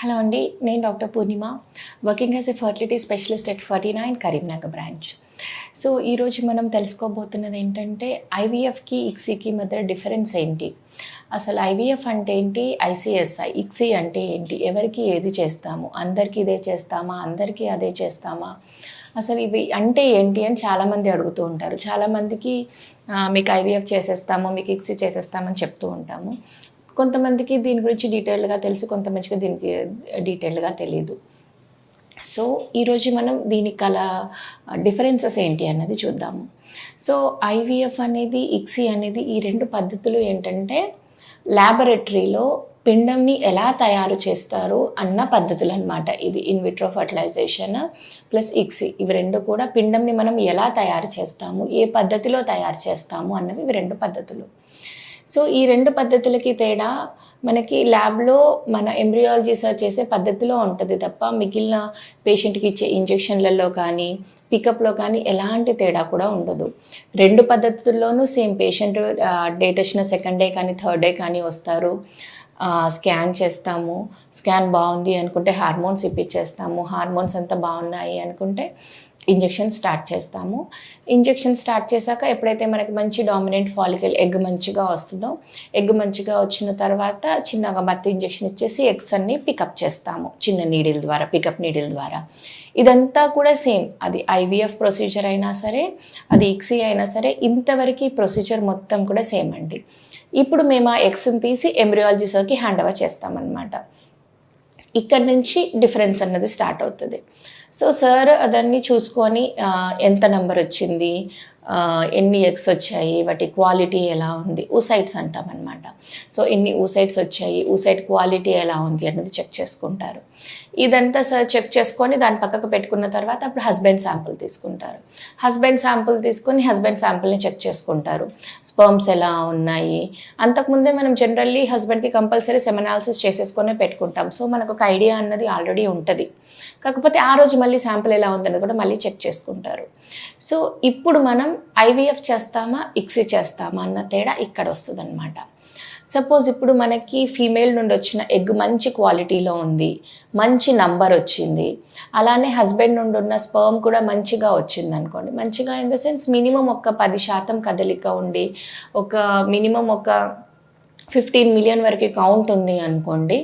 Hello అండి నేను doctor Purnima working as a fertility specialist at Ferty nine Karimnagar branch. So ఈరోజు మనం తెలుసుకోబోతున్నది ఏంటంటే ఐవీఎఫ్కి ఇక్సీకి మధ్య డిఫరెన్స్ ఏంటి? అసలు ఐవీఎఫ్ అంటే ఏంటి? ఐసిఎస్ఐ ఇక్సీ అంటే ఏంటి? ఎవరికి ఏది చేస్తాము? అందరికీ ఇదే చేస్తామా? అందరికీ అదే చేస్తామా? అసలు ఇవి అంటే ఏంటి అని చాలామంది అడుగుతూ ఉంటారు. చాలామందికి మీకు ఐవీఎఫ్ చేసేస్తాము మీకు ఇక్సీ చేసేస్తామని చెప్తూ ఉంటాము. కొంతమందికి దీని గురించి డీటెయిల్గా తెలుసు కొంతమందికి దీనికి డీటెయిల్గా తెలియదు సో ఈరోజు మనం దీని కల డిఫరెన్సెస్ ఏంటి అన్నది చూద్దాము. సో ఐవీఎఫ్ అనేది ఇక్సీ అనేది ఈ రెండు పద్ధతులు ఏంటంటే ల్యాబొరేటరీలో పిండంని ఎలా తయారు చేస్తారు అన్న పద్ధతులు అనమాట ఇది ఇన్విట్రో ఫర్టిలైజేషన్ ప్లస్ ఇక్సి ఇవి రెండు కూడా పిండంని మనం ఎలా తయారు చేస్తాము ఏ పద్ధతిలో తయారు చేస్తాము అన్నవి ఇవి రెండు పద్ధతులు. సో ఈ రెండు పద్ధతులకి తేడా మనకి ల్యాబ్లో మన ఎంబ్రియాలజీ సర్చ్ చేసే పద్ధతిలో ఉంటుంది తప్ప మిగిలిన పేషెంట్కి ఇచ్చే ఇంజెక్షన్లలో కానీ పికప్లో కానీ ఎలాంటి తేడా కూడా ఉండదు. రెండు పద్ధతుల్లోనూ సేమ్ పేషెంట్ డేట్ వచ్చిన సెకండ్ డే కానీ థర్డ్ డే కానీ వస్తారు. స్కాన్ చేస్తాము. స్కాన్ బాగుంది అనుకుంటే హార్మోన్స్ ఇప్పించేస్తాము. హార్మోన్స్ అంతా బాగున్నాయి అనుకుంటే ఇంజెక్షన్ స్టార్ట్ చేస్తాము. ఇంజెక్షన్ స్టార్ట్ చేశాక ఎప్పుడైతే మనకి మంచి డామినెంట్ ఫాలికల్ ఎగ్ మంచిగా వస్తుందో ఎగ్ మంచిగా వచ్చిన తర్వాత చిన్నగా మత్తు ఇంజెక్షన్ ఇచ్చేసి ఎగ్స్ అన్ని పికప్ చేస్తాము చిన్న నీడిల్ ద్వారా పికప్ నీడిల్ ద్వారా. ఇదంతా కూడా సేమ్. అది ఐవీఎఫ్ ప్రొసీజర్ అయినా సరే అది ఇక్సీ అయినా సరే ఇంతవరకు ఈ ప్రొసీజర్ మొత్తం కూడా సేమ్ అండి. ఇప్పుడు మేము ఆ ఎగ్స్ని తీసి ఎంబ్రియాలజీ సర్కి హ్యాండ్ ఓవర్ చేస్తామన్నమాట. ఇక్కడ నుంచి డిఫరెన్స్ అన్నది స్టార్ట్ అవుతుంది. సో సార్ అదన్నీ చూసుకొని ఎంత నెంబర్ వచ్చింది? ఎన్ని ఎగ్స్ వచ్చాయి? వాటి క్వాలిటీ ఎలా ఉంది? ఊసైట్స్ అంటాం సో ఎన్ని ఊసైట్స్ వచ్చాయి? ఊసైట్ క్వాలిటీ ఎలా ఉంది? అన్నది చెక్ చేసుకుంటారు. ఇదంతా సార్ చెక్ చేసుకొని దాని పక్కకు పెట్టుకున్న తర్వాత అప్పుడు హస్బెండ్ శాంపుల్ తీసుకుంటారు. హస్బెండ్ శాంపుల్ తీసుకొని హస్బెండ్ శాంపుల్ని చెక్ చేసుకుంటారు. స్పర్మ్స్ ఎలా ఉన్నాయి? అంతకుముందే మనం జనరల్లీ హస్బెండ్కి కంపల్సరీ సెమనాలిసిస్ చేసేసుకొని పెట్టుకుంటాం. సో మనకు ఒక ఐడియా అన్నది ఆల్రెడీ ఉంటుంది. కాకపోతే ఆ రోజు మళ్ళీ శాంపుల్ ఎలా ఉందని కూడా మళ్ళీ చెక్ చేసుకుంటారు. సో ఇప్పుడు మనం ఐవీఎఫ్ చేస్తామా ఇక్సీ చేస్తామా అన్న తేడా ఇక్కడ వస్తుంది సపోజ్ ఇప్పుడు మనకి ఫీమేల్ నుండి వచ్చిన ఎగ్ మంచి క్వాలిటీలో ఉంది మంచి నంబర్ వచ్చింది. అలానే హస్బెండ్ నుండి ఉన్న స్పర్మ్ కూడా మంచిగా వచ్చింది అనుకోండి. మంచిగా ఇన్ ద సెన్స్ మినిమం ఒక పది శాతం కదలిక ఉండి ఒక మినిమం ఒక ఫిఫ్టీన్ మిలియన్ వరకు కౌంట్ ఉంది అనుకోండి.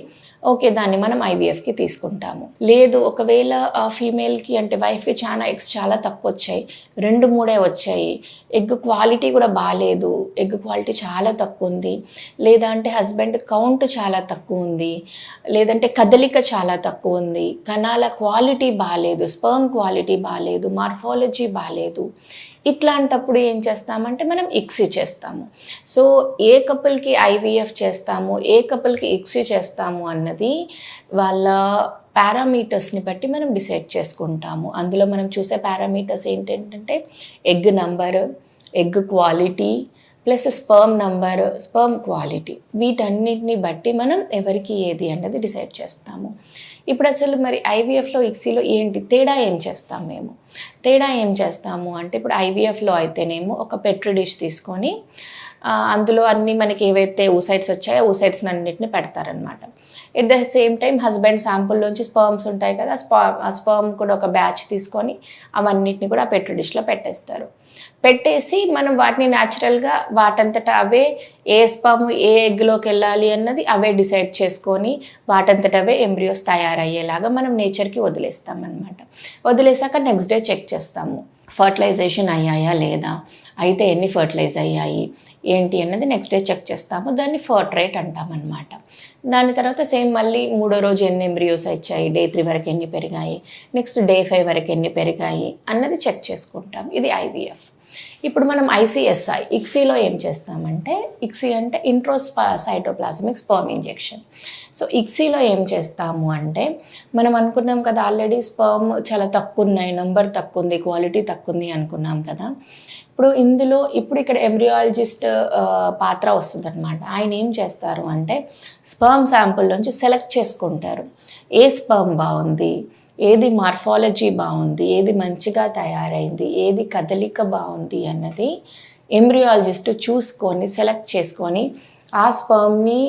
ఓకే దాన్ని మనం ఐవీఎఫ్కి తీసుకుంటాము. లేదు ఒకవేళ ఫీమేల్కి అంటే వైఫ్కి చాలా ఎగ్స్ చాలా తక్కువ వచ్చాయి రెండు మూడే వచ్చాయి. ఎగ్ క్వాలిటీ కూడా బాగాలేదు ఎగ్ క్వాలిటీ చాలా తక్కువ ఉంది లేదా అంటే హస్బెండ్ కౌంట్ చాలా తక్కువ ఉంది లేదంటే కదలిక చాలా తక్కువ ఉంది కణాల క్వాలిటీ బాగాలేదు స్పర్మ్ క్వాలిటీ బాగాలేదు మార్ఫాలజీ బాగాలేదు ఇట్లాంటప్పుడు ఏం చేస్తామంటే మనం ఇక్సీ చేస్తాము. సో ఏ కపుల్కి ఐవీఎఫ్ చేస్తాము ఏ కపుల్కి ఇక్సీ చేస్తాము అన్నది వాళ్ళ పారామీటర్స్ని బట్టి మనం డిసైడ్ చేసుకుంటాము. అందులో మనం చూసే పారామీటర్స్ ఏంటంటే egg number egg quality plus sperm number sperm quality వీటన్నిటిని బట్టి మనం ఎవరికి ఏది అన్నది డిసైడ్ చేస్తాము. ఇప్పుడు అసలు మరి ఐవీఎఫ్లో ఇక్సీలో ఏంటి? తేడా ఏం చేస్తాం మేము? తేడా ఏం చేస్తాము అంటే ఇప్పుడు ఐవీఎఫ్లో అయితేనేమో ఒక పెట్రి డిష్ తీసుకొని అందులో అన్ని మనకి ఏవైతే ఊసైడ్స్ వచ్చాయో ఊసైడ్స్ అన్నిటిని పెడతారనమాట at the same time husband శాంపుల్లోంచి sperms ఉంటాయి కదా స్పా ఆ స్పర్మ్ కూడా ఒక బ్యాచ్ తీసుకొని అవన్నిటిని కూడా పెట్రో డిష్లో పెట్టేస్తారు. పెట్టేసి మనం వాటిని న్యాచురల్గా వాటంతట అవే ఏ స్పర్మ్ ఏ ఎగ్లోకి వెళ్ళాలి అన్నది అవే డిసైడ్ చేసుకొని వాటంతట అవే ఎంబ్రియోస్ తయారయ్యేలాగా మనం నేచర్కి వదిలేస్తాం అనమాట వదిలేసాక నెక్స్ట్ డే చెక్ చేస్తాము. ఫర్టిలైజేషన్ అయ్యాయా లేదా? అయితే ఎన్ని ఫర్టిలైజ్ అయ్యాయి? ఏంటి అన్నది నెక్స్ట్ డే చెక్ చేస్తాము. దాన్ని ఫర్ట్ రేట్ దాని తర్వాత సేమ్ మళ్ళీ మూడో రోజు ఎన్ని ఎంబ్రియోస్ వచ్చాయి డే త్రీ వరకు ఎన్ని పెరిగాయి నెక్స్ట్ డే ఫైవ్ వరకు ఎన్ని పెరిగాయి అన్నది చెక్ చేసుకుంటాం. ఇది ఐవీఎఫ్ ఇప్పుడు మనం ఐసిఎస్ఐ ఇక్సీలో ఏం చేస్తామంటే ఇక్సీ అంటే intra cytoplasmic sperm injection so ఇక్సీలో ఏం చేస్తాము అంటే మనం అనుకున్నాం కదా ఆల్రెడీ స్పర్మ్ చాలా తక్కువ ఉన్నాయి నంబర్ తక్కువ ఉంది క్వాలిటీ తక్కువ ఉంది అనుకున్నాం కదా ఇప్పుడు ఇందులో ఇప్పుడు ఇక్కడ ఎంబ్రియాలజిస్ట్ పాత్ర వస్తుంది అనమాట ఆయన ఏం చేస్తారు అంటే స్పర్మ్ శాంపుల్ నుంచి సెలెక్ట్ చేసుకుంటారు. ఏ స్పర్మ్ బాగుంది? ఏది మార్ఫాలజీ బాగుంది? ఏది మంచిగా తయారైంది? ఏది కదలిక బాగుంది అన్నది ఎంబ్రియాలజిస్ట్ చూసుకొని సెలెక్ట్ చేసుకొని ఆ స్పర్మ్ని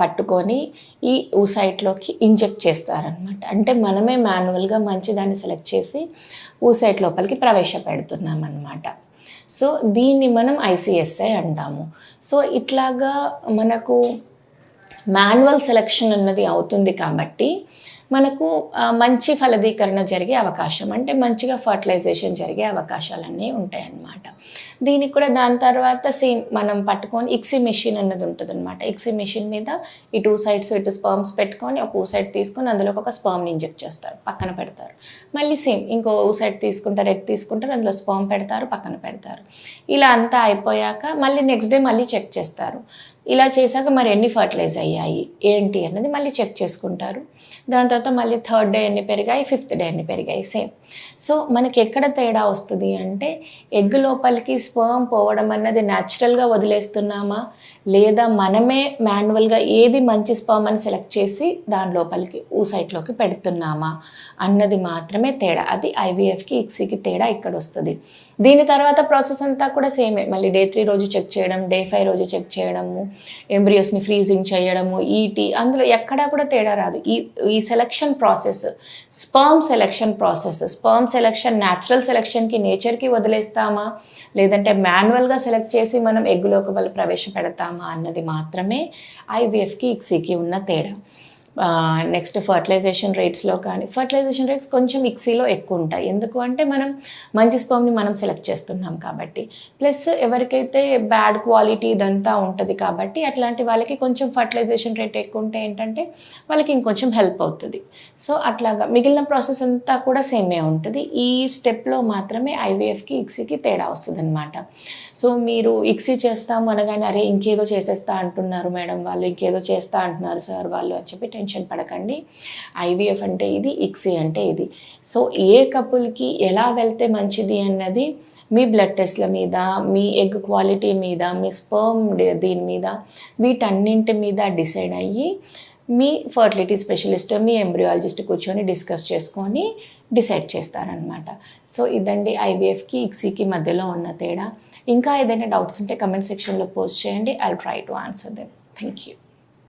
పట్టుకొని ఈ ఊసైట్లోకి ఇంజెక్ట్ చేస్తారనమాట అంటే మనమే మాన్యువల్గా మంచిదాన్ని సెలెక్ట్ చేసి ఊసైట్ లోపలికి ప్రవేశపెడుతున్నాం అనమాట సో దీన్ని మనం ఐసిఎస్ఐ అంటాము. సో ఇట్లాగా మనకు మాన్యువల్ సెలక్షన్ అన్నది అవుతుంది కాబట్టి మనకు మంచి ఫలదీకరణ జరిగే అవకాశం. అంటే మంచిగా ఫర్టిలైజేషన్ జరిగే అవకాశాలన్నీ ఉంటాయన్నమాట. దీనికి కూడా దాని తర్వాత సేమ్ మనం పట్టుకొని ఇక్సీ మెషిన్ అన్నది ఉంటుంది అనమాట ఇక్సీ మెషిన్ మీద ఈ టూ సైడ్స్ ఇటు స్పర్మ్స్ పెట్టుకొని ఒక సైడ్ తీసుకొని అందులో ఒక స్పర్మ్ని ఇంజెక్ట్ చేస్తారు పక్కన పెడతారు. మళ్ళీ సేమ్ ఇంకో సైడ్ తీసుకుంటారు ఎగ్ తీసుకుంటారు అందులో స్పర్మ్ పెడతారు పక్కన పెడతారు. ఇలా అంతా అయిపోయాక మళ్ళీ నెక్స్ట్ డే మళ్ళీ చెక్ చేస్తారు. ఇలా చేశాక మరి ఎన్ని ఫర్టిలైజ్ అయ్యాయి ఏంటి అన్నది మళ్ళీ చెక్ చేసుకుంటారు. దాని తర్వాత మళ్ళీ థర్డ్ డే ఎన్ని పెరిగాయి ఫిఫ్త్ డే ఎన్ని పెరిగాయి సేమ్. సో మనకి ఎక్కడ తేడా వస్తుంది అంటే ఎగ్ లోపలికి స్పర్మ్ పోవడం అన్నది న్యాచురల్గా వదిలేస్తున్నామా? లేదా మనమే మాన్యువల్గా ఏది మంచి స్పర్మ్ అని సెలెక్ట్ చేసి దాని లోపలికి ఊసైట్లోకి పెడుతున్నామా? అన్నది మాత్రమే తేడా. అది ఐవీఎఫ్కి ఇక్సీకి తేడా ఇక్కడ వస్తుంది. దీని తర్వాత ప్రాసెస్ అంతా కూడా సేమే. మళ్ళీ డే త్రీ రోజు చెక్ చేయడం డే ఫైవ్ రోజు చెక్ చేయడము ఎంబ్రియోస్ని ఫ్రీజింగ్ చేయడము ఈటీ అందులో ఎక్కడా కూడా తేడా రాదు. ఈ ఈ selection process sperm selection process sperm selection natural సెలక్షన్కి నేచర్కి వదిలేస్తామా? లేదంటే మాన్యువల్గా సెలెక్ట్ చేసి మనం ఎగ్గులోకి వాళ్ళు ప్రవేశపెడతామా? అన్నది మాత్రమే ఐవీఎఫ్కి ఇక్సీకి ఉన్న తేడా. నెక్స్ట్ ఫర్టిలైజేషన్ రేట్స్లో కానీ ఫర్టిలైజేషన్ రేట్స్ కొంచెం ఇక్సీలో ఎక్కువ ఉంటాయి ఎందుకు అంటే మనం మంచి స్పర్మ్ని మనం సెలెక్ట్ చేస్తున్నాం కాబట్టి. ప్లస్ ఎవరికైతే బ్యాడ్ క్వాలిటీ ఇదంతా ఉంటుంది కాబట్టి అట్లాంటి వాళ్ళకి కొంచెం ఫర్టిలైజేషన్ రేట్ ఎక్కువ ఉంటే ఏంటంటే వాళ్ళకి ఇంకొంచెం హెల్ప్ అవుతుంది. సో అట్లాగా మిగిలిన ప్రాసెస్ అంతా కూడా సేమే ఉంటుంది. ఈ స్టెప్లో మాత్రమే ఐవీఎఫ్కి ఇక్సీకి తేడా వస్తుంది అనమాట సో మీరు ఇక్సీ చేస్తాము అనగానే అరే ఇంకేదో చేసేస్తా అంటున్నారు మేడం వాళ్ళు ఇంకేదో చేస్తా అంటున్నారు సార్ వాళ్ళు అని చెప్పి టెన్షన్ పడకండి. ఐవీఎఫ్ అంటే ఇది ఇక్సీ అంటే ఇది. సో ఏ కపుల్కి ఎలా వెళ్తే మంచిది అన్నది మీ బ్లడ్ టెస్ట్ల మీద మీ ఎగ్ క్వాలిటీ మీద మీ స్పర్మ్ దీని మీద వీటన్నింటి మీద డిసైడ్ అయ్యి మీ ఫర్టిలిటీ స్పెషలిస్ట్ మీ ఎంబ్రియాలజిస్ట్ కూర్చొని డిస్కస్ చేసుకొని డిసైడ్ చేస్తారనమాట సో ఇదండి ఐవీఎఫ్కి ఇక్సీకి మధ్యలో ఉన్న తేడా. ఇంకా ఏదైనా డౌట్స్ ఉంటే కమెంట్ సెక్షన్లో పోస్ట్ చేయండి. I try to answer them. Thank you.